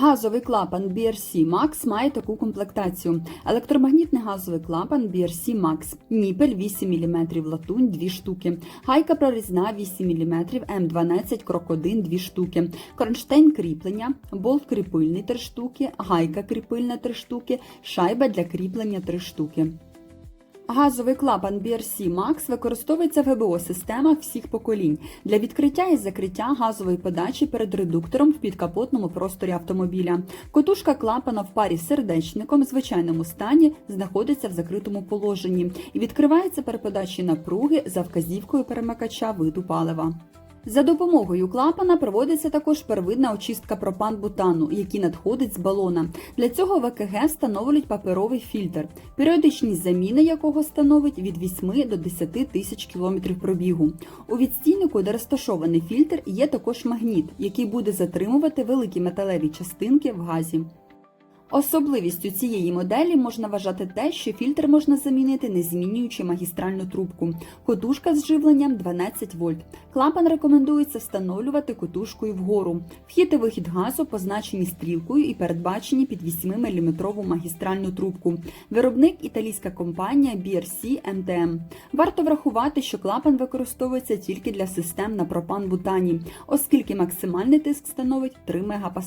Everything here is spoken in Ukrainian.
Газовий клапан BRC Max має таку комплектацію. Електромагнітний газовий клапан BRC Max. Ніпель 8 мм латунь 2 штуки. Гайка прорізна 8 мм М12 крок 1 2 штуки. Кронштейн кріплення, болт кріпильний 3 штуки, гайка кріпильна 3 штуки, шайба для кріплення 3 штуки. Газовий клапан BRC Max використовується в ГБО-системах всіх поколінь для відкриття і закриття газової подачі перед редуктором в підкапотному просторі автомобіля. Котушка клапана в парі з сердечником в звичайному стані знаходиться в закритому положенні і відкривається при подачі напруги за вказівкою перемикача виду палива. За допомогою клапана проводиться також первинна очистка пропан-бутану, який надходить з балона. Для цього в ЕКГ встановлюють паперовий фільтр, періодичність заміни якого становить від 8 до 10 тисяч кілометрів пробігу. У відстійнику, де розташований фільтр, є також магніт, який буде затримувати великі металеві частинки в газі. Особливістю цієї моделі можна вважати те, що фільтр можна замінити, не змінюючи магістральну трубку. Котушка з живленням 12 вольт. Клапан рекомендується встановлювати котушкою вгору. Вхід і вихід газу позначені стрілкою і передбачені під 8-мм магістральну трубку. Виробник італійська компанія BRC MTM. Варто врахувати, що клапан використовується тільки для систем на пропан-бутані, оскільки максимальний тиск становить 3 МПа.